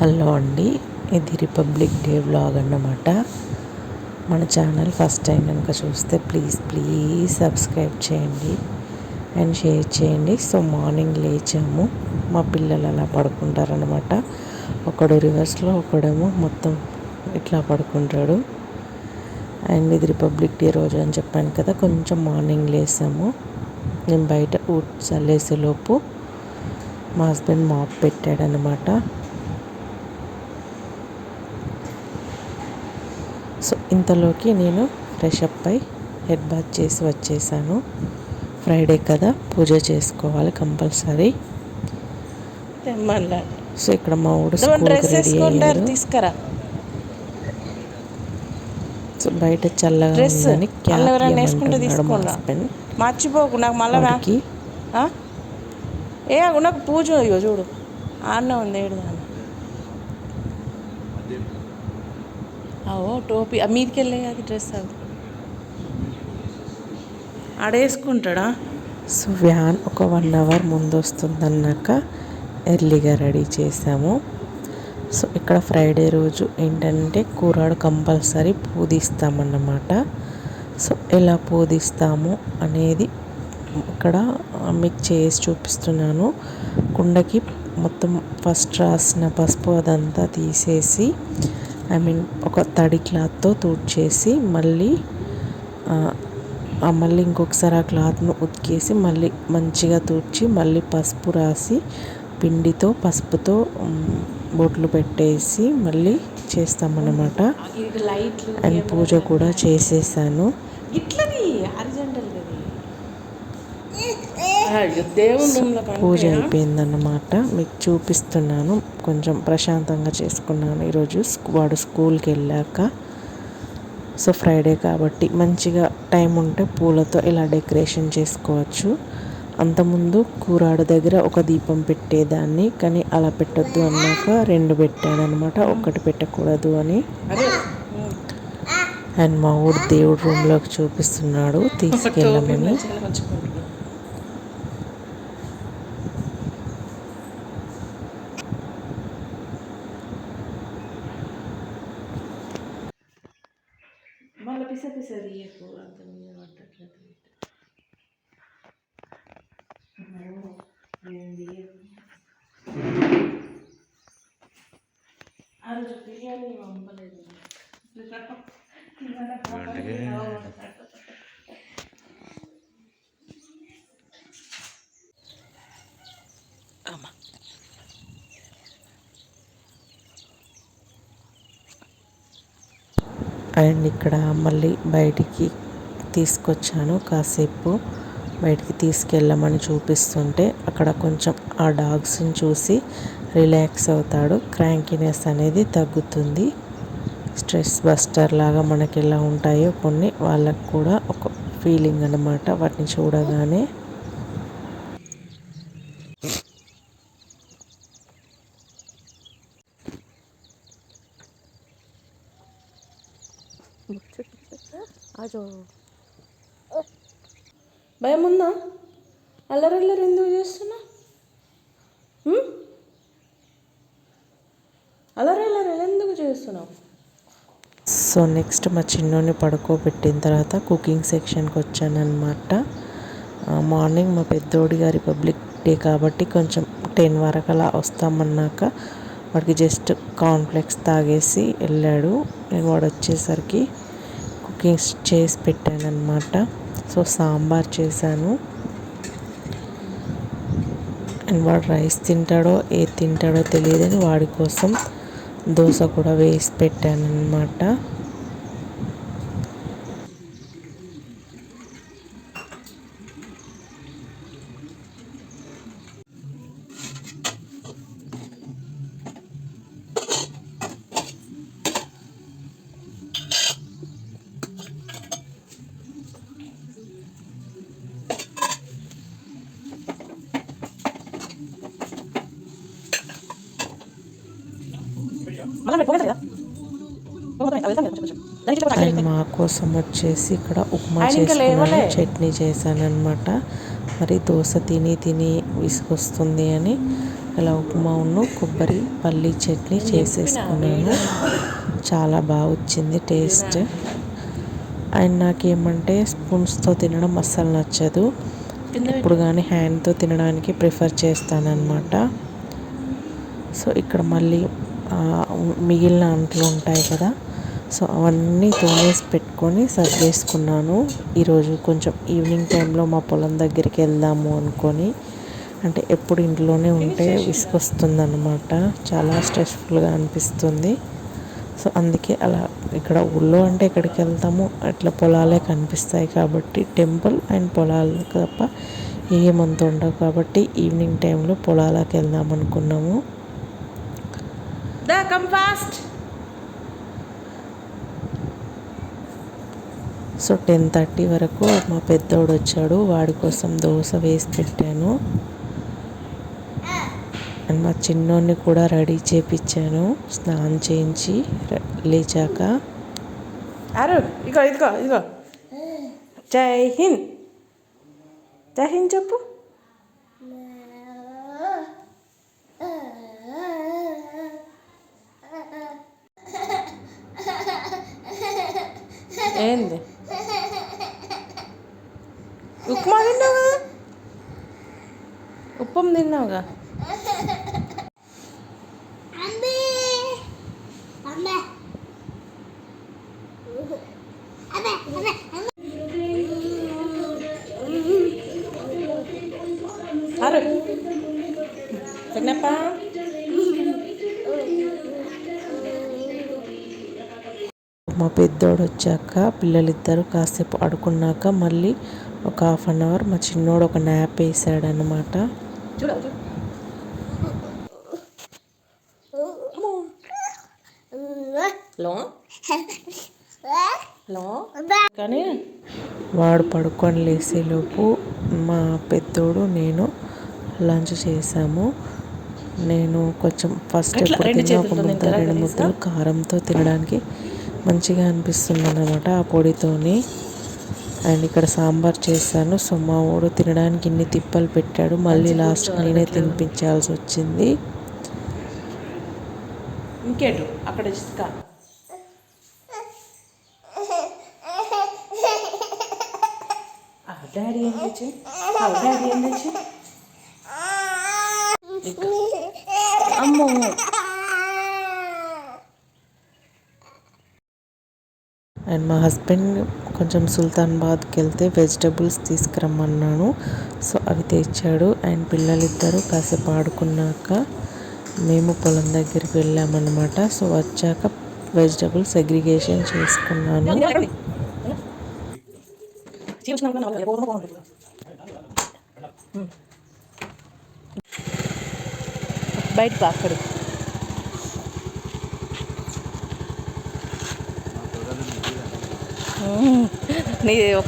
Hello అండి ఇది republic day vlog అన్నమాట. మన ఛానల్ ఫస్ట్ టైం కనుక చూస్తే ప్లీజ్ ప్లీజ్ సబ్స్క్రైబ్ చేయండి అండ్ షేర్ చేయండి. సో మార్నింగ్ లేచాము. మా పిల్లలు అలా పడుకుంటారనమాట ఒకడు రివర్స్లో ఒకడేమో మొత్తం ఇట్లా పడుకుంటాడు. అండ్ ఇది రిపబ్లిక్ డే రోజు అని చెప్పాను కదా కొంచెం మార్నింగ్ లేసాము. నేను బయట ఊట్ చల్లేసేలోపు మా హస్బెండ్ మాప్ పెట్టాడనమాట సో ఇంతలోకి నేను ఫ్రెష్ అప్ అయి హెడ్ బాత్ చేసి వచ్చేసాను. ఫ్రైడే కదా పూజ చేసుకోవాలి కంపల్సరీ. సో ఇక్కడ మా ఊడు తీసుకురా. సో బయట చల్లగా ఉందని క్యాప్ హస్బెండ్ మర్చిపోకు నాకు మళ్ళీ? ఏ నాకు పూజ చూడు. ఆడనే ఉంది ఏడు అవో టోపీ. ఆ మీదకి వెళ్ళే అది డ్రెస్ అది. ఆడేసుకుంటాడా? సో వ్యాన్ ఒక వన్ అవర్ ముందు వస్తుందన్నాక ఎర్లీగా రెడీ చేసాము సో ఇక్కడ ఫ్రైడే రోజు ఏంటంటే కూరాడు కంపల్సరీ పూదిస్తామన్నమాట. సో ఎలా పూదిస్తాము అనేది ఇక్కడ మీకు చేసి చూపిస్తున్నాను. కుండకి మొత్తం ఫస్ట్ రాసిన పసుపు అదంతా తీసేసి ఐ మీన్ ఒక తడి క్లాత్తో తుడిచేసి మళ్ళీ మళ్ళీ ఇంకొకసారి ఆ క్లాత్ను ఉతికేసి మళ్ళీ మంచిగా తుడిచి మళ్ళీ పసుపు రాసి పిండితో పసుపుతో బొట్లు పెట్టేసి మళ్ళీ చేస్తామన్నమాట. అండ్ పూజ కూడా చేసేసాను. పూజ అయిపోయిందన్నమాట. మీకు చూపిస్తున్నాను. కొంచెం ప్రశాంతంగా చేసుకున్నాను ఈరోజు. వాడు స్కూల్కి వెళ్ళాక. సో ఫ్రైడే కాబట్టి మంచిగా టైం ఉంటే పూలతో ఇలా డెకరేషన్ చేసుకోవచ్చు. అంతకుముందు కూరాడు దగ్గర ఒక దీపం పెట్టేదాన్ని కానీ అలా పెట్టొద్దు అన్నాక రెండు పెట్టాను అనమాట ఒకటి పెట్టకూడదు అని. అండ్ మా ఊరు దేవుడు రూమ్లోకి చూపిస్తున్నాడు. తీసుకెళ్ళమని. అండ్ ఇక్కడ మళ్ళీ బయటికి తీసుకొచ్చాను కాసేపు. బయటికి తీసుకెళ్ళమని చూపిస్తుంటే అక్కడ కొంచెం ఆ డాగ్స్ని చూసి రిలాక్స్ అవుతాడు. క్రాంకినెస్ అనేది తగ్గుతుంది. స్ట్రెస్ బస్టర్ లాగా మనకి ఎలా ఉంటాయో కొన్ని వాళ్ళకు కూడా ఒక ఫీలింగ్ అన్నమాట. వాటిని చూడగానే భయం ఉందా అల్లరల్లరి ఎందుకు చేస్తున్నా? అల్లరల్లరి ఎందుకు చేస్తున్నావు? సో నెక్స్ట్ మా చిన్నోని పడుకోబెట్టిన తర్వాత కుకింగ్ సెక్షన్కి వచ్చానమాట మార్నింగ్ మా పెద్దోడి గారి రిపబ్లిక్ డే కాబట్టి కొంచెం టెన్ వరకు అలా వస్తామన్నాక వాడికి జస్ట్ కాన్ఫ్లెక్స్ తాగేసి వెళ్ళాడు. నేను వాడు వచ్చేసరికి కుకింగ్స్ చేసి పెట్టానమాట సో సాంబార్ చేశాను. అండ్ వాడు రైస్ తింటాడో ఏది తింటాడో తెలియదని వాడి కోసం దోశ కూడా వేసి పెట్టాను అనమాట అండ్ మా కోసం వచ్చేసి ఇక్కడ ఉప్మా చేసుకున్నాను. చట్నీ చేశానమాట మరి దోశ తిని తిని విసుగొస్తుంది అని శనగల ఉప్మాను కొబ్బరి పల్లి చట్నీ చేసేసుకున్నాను. చాలా బాగా వచ్చింది టేస్ట్. అండ్ నాకేమంటే స్పూన్స్తో తినడం అస్సలు నచ్చదు. ఇప్పుడు కానీ హ్యాండ్తో తినడానికి ప్రిఫర్ చేస్తానన్నమాట. సో ఇక్కడ మళ్ళీ మిగిలిన అంట్లు ఉంటాయి కదా. సో అవన్నీ తోమేసి పెట్టుకొని సర్దేసుకున్నాను ఈరోజు కొంచెం ఈవినింగ్ టైంలో మా పొలం దగ్గరికి వెళ్దాము అనుకొని. అంటే ఎప్పుడు ఇంట్లోనే ఉంటే విసుగొస్తుంది అనమాట చాలా స్ట్రెస్ఫుల్గా అనిపిస్తుంది. సో అందుకే అలా ఇక్కడ ఊళ్ళో అంటే ఎక్కడికి వెళ్తాము అట్లా పొలాలే కనిపిస్తాయి కాబట్టి టెంపుల్ అండ్ పొలాలు తప్ప ఏమంత ఉండవు కాబట్టి ఈవినింగ్ టైంలో పొలాలకు వెళ్దాం అనుకున్నాము. దా come fast so ten thirty వరకు మా పెద్దోడు వచ్చాడు. వాడి కోసం దోశ వేసి పెట్టాను. అండ్ మా చిన్నోడిని కూడా రెడీ చేపించాను స్నానం చేయించి లేచాక. అరు ఇగో ఇదిగో ఇదిగో. జై హింద్. జై హింద్ చెప్పు. ఏంది ఉప్మా తిన్నావు కదా ఉప్పం తిన్నావుగా మా పెద్దోడు వచ్చాక పిల్లలిద్దరూ కాసేపు ఆడుకున్నాక మళ్ళీ ఒక హాఫ్ అన్ అవర్ మా చిన్నోడు ఒక న్యాప్ వేసాడనమాట కానీ వాడు పడుకొని లేసేలోపు మా పెద్దోడు నేను లంచ్ చేసాము. నేను కొంచెం ఫస్ట్? ఎప్పుడు తిన్నా ఒక ముద్ద రెండు? ముద్దలు కారంతో తినడానికి మంచిగా అనిపిస్తుంది అనమాట ఆ పొడితోని. అండ్ ఇక్కడ సాంబార్ చేశాను. సో మా వాడు తినడానికి ఇన్ని తిప్పలు పెట్టాడు. మళ్ళీ లాస్ట్ నేనే తినిపించాల్సి వచ్చింది. ఇంకేటు? అక్కడ ఇసుక డాడీ ఏం తెచ్చి డాడీ ఏం తెచ్చి మా హస్బెండ్ కొంచెం సుల్తాన్బాద్కి వెళ్తే వెజిటబుల్స్ తీసుకురమ్మన్నాను. సో అవి తెచ్చాడు. అండ్ పిల్లలిద్దరూ కాసేపు ఆడుకున్నాక మేము పొలం దగ్గరికి వెళ్ళామన్నమాట. సో వచ్చాక వెజిటబుల్స్ అగ్రిగేషన్ చేసుకున్నాను. బయట అక్కడికి 嗯你有